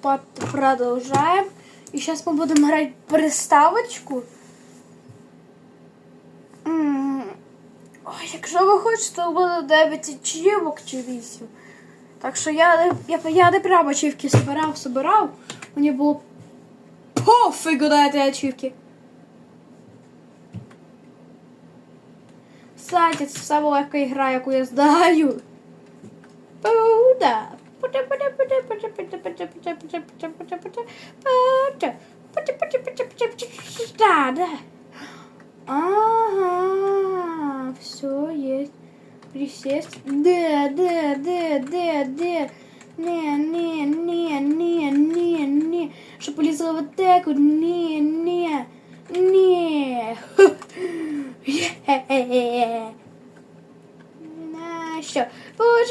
Под- продолжаем. И сейчас мы будем играть приставочку. Ой, якщо ви хочете, то буде 9 ачівок чи 8. Так що я, я, я не прямо ачівки збирав, збирав. Мені було пофігу на ці ачівки. Кстати, це саме легка ігра, яку я знаю. Пуда. Да, да. Ага, все есть. Присесть. Да, да, да, да, да. Не, не, не, не, не, не. Чтобы полезла вот так вот. Не, не, не. Хе-хе-хе.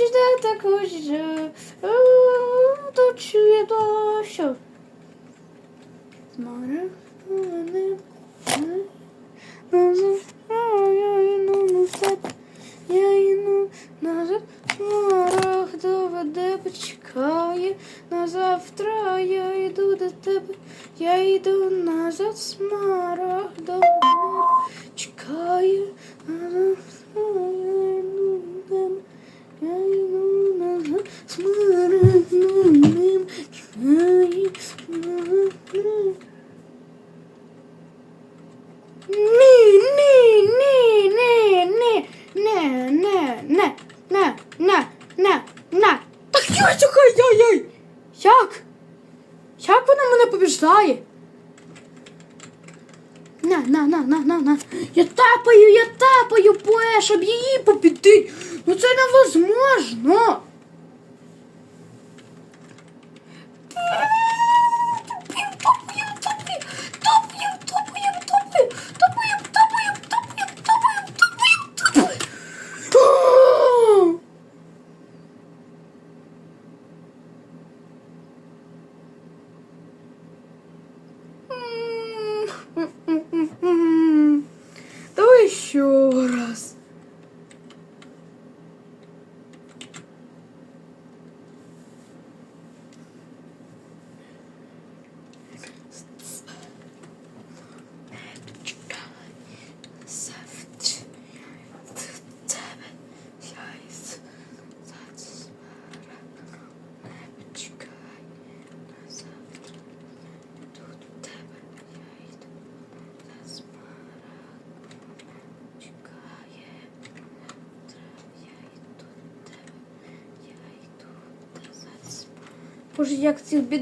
Почти так хочу. То чує що. Я йду назад, я йду назад, смарах доведе, почекає, на завтра я йду до тебе, я йду назад, смарах доведе, чекає, на завтра я йду до тебе, я йду назад, смарах доведе, чекає, на завтра. Ні, ні, ні, ні, ні, не, не, не, не, не, не, не. Так я чекай, яй-яй. Як? Як вона мене На, на, на, на, на, на. Я тапаю, я тапаю, пое, щоб її побідити. Ну це невозможно. Боксер. Боже, як цих бід